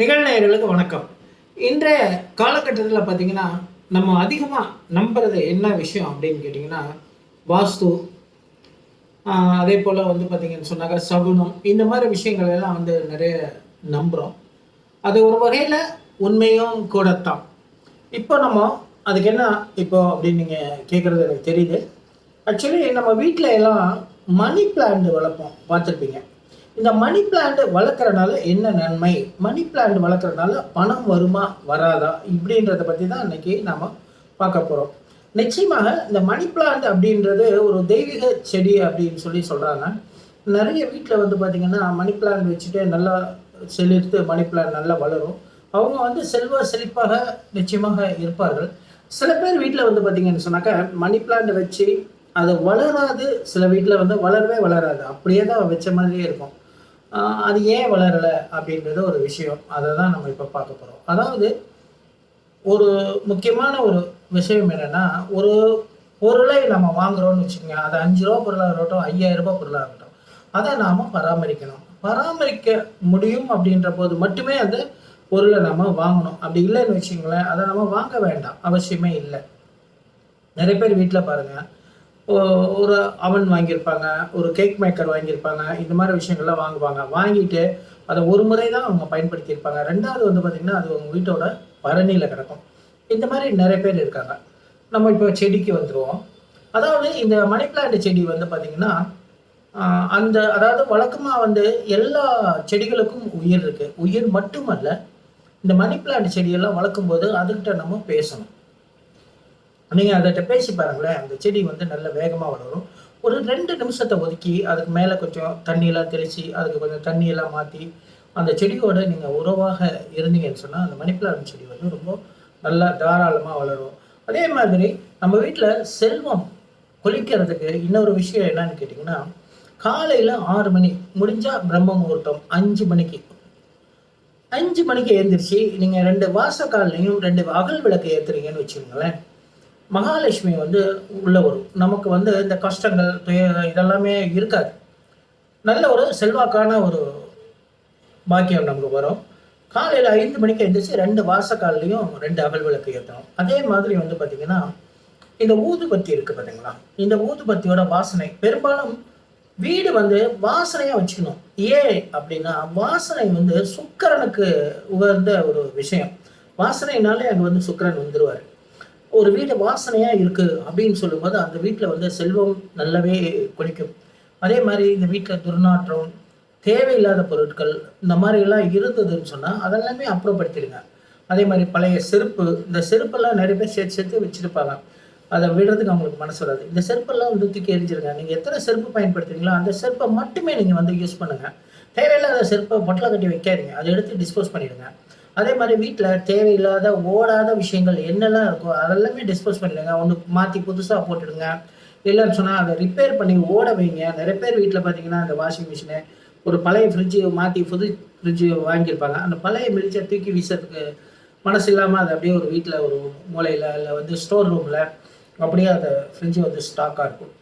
நிகழ்நேயர்களுக்கு வணக்கம். இன்றைய காலகட்டத்தில் பார்த்தீங்கன்னா நம்ம அதிகமாக நம்புறது என்ன விஷயம் அப்படின்னு கேட்டிங்கன்னா வாஸ்து அதே போல் வந்து பார்த்தீங்கன்னு சொன்னாக்க சகுனம் இந்த மாதிரி விஷயங்கள் எல்லாம் வந்து நிறைய நம்புகிறோம் அது ஒரு வகையில் உண்மையும் கூடத்தான். இப்போ நம்ம அதுக்கு என்ன இப்போ அப்படின்னு நீங்கள் கேட்குறது எனக்கு தெரியுது. ஆக்சுவலி நம்ம வீட்டில் எல்லாம் மணி பிளான்ட் வளர்ப்போம். பார்த்துருப்பீங்க. இந்த மணி பிளான்ட் வளர்க்குறனால என்ன நன்மை? மணி பிளான்ட் வளர்க்குறனால பணம் வருமா வராதா? இப்படின்றத பற்றி தான் இன்றைக்கி நாம் பார்க்க போகிறோம் நிச்சயமாக இந்த மணி பிளான்ட் அப்படின்றது ஒரு தெய்வீக செடி அப்படின்னு சொல்லி சொல்கிறாங்க நிறைய வீட்டில் வந்து பார்த்திங்கன்னா மணி பிளான்ட் வச்சுட்டு நல்லா செழித்து மணி பிளான்ட் நல்லா வளரும். அவங்க வந்து செல்வ செழிப்பாக நிச்சயமாக இருப்பார்கள். சில பேர் வீட்டில் வந்து பார்த்தீங்கன்னு சொன்னாக்கா மணி பிளான்ட் வச்சு அது வளராது. சில வீட்டில் வந்து வளரவே வளராது. அப்படியே தான் வச்ச மாதிரியே இருக்கும். அது ஏன் வளரலை அப்படின்றது ஒரு விஷயம். அதை தான் நம்ம இப்போ பார்க்க போகிறோம் அதாவது ஒரு முக்கியமான ஒரு விஷயம் என்னென்னா ஒரு பொருளை நம்ம வாங்குறோம்னு வச்சுக்கோங்க. அது அஞ்சு ரூபா பொருளாக இருக்கட்டும் ஐயாயிரம் ரூபாய் பொருளாக இருக்கட்டும். அதை நாம் பராமரிக்கணும். பராமரிக்க முடியும் அப்படின்ற போது மட்டுமே அந்த பொருளை நம்ம வாங்கணும். அப்படி இல்லைன்னு வச்சுங்களேன் அதை நம்ம வாங்க வேண்டாம். அவசியமே இல்லை. நிறைய பேர் வீட்டில் பாருங்கள் ஒரு அவன் வாங்கியிருப்பாங்க ஒரு கேக் மேக்கர் வாங்கியிருப்பாங்க இந்த மாதிரி விஷயங்கள்லாம் வாங்குவாங்க. வாங்கிட்டு அதை ஒரு முறை தான் அவங்க பயன்படுத்தியிருப்பாங்க. ரெண்டாவது வந்து பார்த்திங்கன்னா அது உங்கள் வீட்டோட பரணியில் கிடக்கும். இந்த மாதிரி நிறைய பேர் இருக்காங்க. நம்ம இப்போ செடிக்கு வந்துடுவோம் அதாவது இந்த மணி பிளான்ட் செடி வந்து பார்த்திங்கன்னா அந்த அதாவது வழக்கமாக வந்து எல்லா செடிகளுக்கும் உயிர் இருக்குது உயிர் மட்டுமல்ல இந்த மணி பிளான்ட் செடியெல்லாம் வளர்க்கும்போது அதுக்கிட்ட நம்ம பேசணும். நீங்கள் அதட்ட பேசி பாருங்களேன். அந்த செடி வந்து நல்ல வேகமாக வளரும். ஒரு ரெண்டு நிமிஷத்தை ஒதுக்கி அதுக்கு மேலே கொஞ்சம் தண்ணியெல்லாம் தெளித்து அதுக்கு கொஞ்சம் தண்ணியெல்லாம் மாற்றி அந்த செடியோட நீங்கள் உறவாக இருந்தீங்கன்னு சொன்னால் அந்த மணி பிளான்ட் செடி வந்து ரொம்ப நல்லா தாராளமாக வளரும். அதே மாதிரி நம்ம வீட்டில் செல்வம் கொலிக்கிறதுக்கு இன்னொரு விஷயம் என்னன்னு கேட்டிங்கன்னா காலையில் ஆறு மணி முடிஞ்சால் பிரம்ம முகூர்த்தம் அஞ்சு மணிக்கு. அஞ்சு மணிக்கு எழுந்திரிச்சு நீங்கள் ரெண்டு வாசக்கால்லையும் ரெண்டு அகல் விளக்கு ஏற்றுறீங்கன்னு வச்சுக்கோங்களேன். மகாலட்சுமி வந்து உள்ளே வரும். நமக்கு வந்து இந்த கஷ்டங்கள் துய இதெல்லாமே இருக்காது. நல்ல ஒரு செல்வாக்கான ஒரு பாக்கியம் நமக்கு வரும். காலையில் ஐந்து மணிக்கு எழுந்திரிச்சு ரெண்டு வாசக்கால்லையும் ரெண்டு அகல் விளக்கு ஏற்றணும் அதே மாதிரி வந்து பார்த்திங்கன்னா இந்த ஊதுபத்தி இருக்குது பார்த்தீங்களா இந்த ஊதுபத்தியோட வாசனை பெரும்பாலும் வீடு வந்து வாசனையாக வச்சுக்கணும். ஏன் அப்படின்னா வாசனை வந்து சுக்கிரனுக்கு உகந்த ஒரு விஷயம். வாசனைனாலே அங்கே வந்து சுக்கிரன் வந்துடுவார் ஒரு வீடு வாசனையாக இருக்குது அப்படின்னு சொல்லும்போது அந்த வீட்டில் வந்து செல்வம் நல்லாவே கொளிக்கும். அதே மாதிரி இந்த வீட்டில் துர்நாற்றம் தேவையில்லாத பொருட்கள் இந்த மாதிரி எல்லாம் இருந்ததுன்னு சொன்னால் அதெல்லாமே அப்புறப்படுத்திடுங்க. அதே மாதிரி பழைய செருப்பு இந்த செருப்பெல்லாம் நிறைய பேர் சேர்த்து சேர்த்து வச்சுருப்பாங்க. அதை விடுறதுக்கு அவங்களுக்கு மனசு வராது. இந்த செருப்பெல்லாம் வந்து தூக்கி எரிஞ்சிருங்க நீங்கள் எத்தனை செருப்பு பயன்படுத்துறீங்களோ அந்த செருப்பை மட்டுமே நீங்கள் வந்து யூஸ் பண்ணுங்கள் தேவையில்லாத செருப்பை பொட்டலை கட்டி வைக்காதீங்க. அதை எடுத்து டிஸ்போஸ் பண்ணிடுங்க. அதே மாதிரி வீட்டில் தேவையில்லாத ஓடாத விஷயங்கள் என்னெல்லாம் இருக்கோ அதெல்லாமே டிஸ்போஸ் பண்ணிடுங்க. ஒன்று மாற்றி புதுசாக போட்டுடுங்க. இல்லைன்னு சொன்னால் அதை ரிப்பேர் பண்ணி ஓட வைங்க. நிறைய பேர் வீட்டில் பார்த்தீங்கன்னா அந்த வாஷிங் மிஷினு ஒரு பழைய ஃப்ரிட்ஜு மாற்றி புது ஃப்ரிட்ஜு வாங்கியிருப்பாங்க. அந்த பழைய மிரிச்சை தூக்கி வீசுறதுக்கு மனசு இல்லாமல் அது அப்படியே ஒரு வீட்டில் ஒரு மூலையில் இல்லை வந்து ஸ்டோர் ரூமில் அப்படியே அந்த ஃப்ரிட்ஜு வந்து ஸ்டாக்காக இருக்கும்.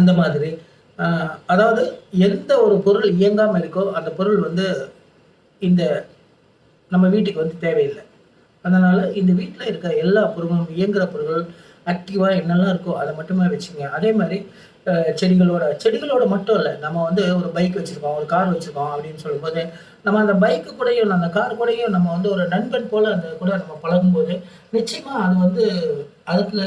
அந்த மாதிரி அதாவது எந்த ஒரு பொருள் இயங்காமல் இருக்கோ அந்த பொருள் வந்து இந்த நம்ம வீட்டுக்கு வந்து தேவையில்லை. அதனால் இந்த வீட்டில் இருக்க எல்லா பொருளும் இயங்குகிற பொருட்கள் ஆக்டிவாக என்னெல்லாம் இருக்கோ அதை மட்டுமே வச்சுங்க அதே மாதிரி செடிகளோட செடிகளோட மட்டும் இல்லை நம்ம வந்து ஒரு பைக் வச்சுருக்கோம் ஒரு கார் வச்சுருக்கோம் அப்படின்னு சொல்லும்போது நம்ம அந்த பைக்கு கூடயும் அந்த கார் கூடயும் நம்ம வந்து ஒரு நண்பன் போல் அந்த கூட நம்ம பழகும்போது நிச்சயமாக அது வந்து அதுக்கு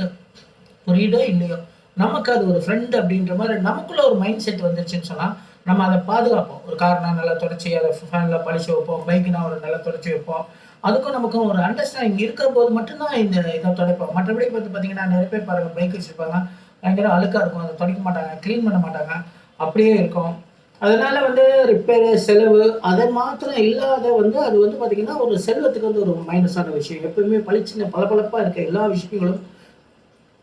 புரியுதோ இல்லையோ? நமக்கு அது ஒரு ஃப்ரெண்டு அப்படின்ற மாதிரி நமக்குள்ள ஒரு மைண்ட் செட் வந்துருச்சுன்னு சொன்னால் நம்ம அதை பாதுகாப்போம். ஒரு கார்னா நல்லா தொடச்சி அதை ஃபேனில் பழிச்சு வைப்போம். பைக்னா ஒரு நல்லா தொடச்சி வைப்போம். அதுக்கும் நமக்கும் ஒரு அண்டர்ஸ்டாண்டிங் இருக்கிற போது மட்டும்தான் இந்த இதை துடைப்போம். மற்றபடி பார்த்து பார்த்தீங்கன்னா நிறைய பேர் பாருங்கள் பைக் வச்சுருப்பாங்க. பயங்கர அழுக்காக இருக்கும். அதை துடைக்க மாட்டாங்க க்ளீன் பண்ண மாட்டாங்க. அப்படியே இருக்கும். அதனால வந்து ரிப்பேரு செலவு அதை மாத்திரம் இல்லாத வந்து அது வந்து பார்த்திங்கன்னா ஒரு செல்வத்துக்கு வந்து ஒரு மைனஸான விஷயம். எப்பவுமே பளிச்சின பளபளப்பாக இருக்க எல்லா விஷயங்களும்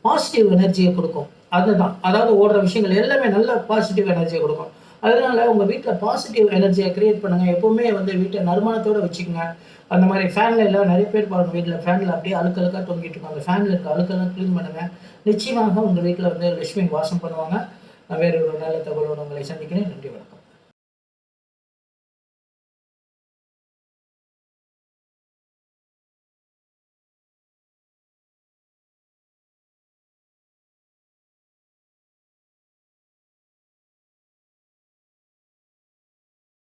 பாசிட்டிவ் எனர்ஜியை கொடுக்கும். அதுதான். அதாவது ஓடுற விஷயங்கள் எல்லாமே நல்ல பாசிட்டிவ் எனர்ஜியை கொடுக்கும். அதனால் உங்கள் வீட்டில் பாசிட்டிவ் எனர்ஜியை க்ரியேட் பண்ணுங்கள் எப்போவுமே வந்து வீட்டை நறுமணத்தோடு வச்சுக்கோங்க. அந்த மாதிரி ஃபேனில் எல்லாம் நிறைய பேர் பாருங்கள் வீட்டில் ஃபேனில் அப்படியே அழுக்கழுக்காக தொங்கிட்டு இருக்கும் அந்த ஃபேனில் இருக்க அழுக்கெல்லாம் க்ளீன் பண்ணுங்கள் நிச்சயமாக உங்கள் வீட்டில் வந்து லட்சுமி வாசம் பண்ணுவாங்க. நான் வேறு ஒரு நல்ல தகவலோடு உங்களை சந்திக்கிறேன். நன்றி வணக்கம்.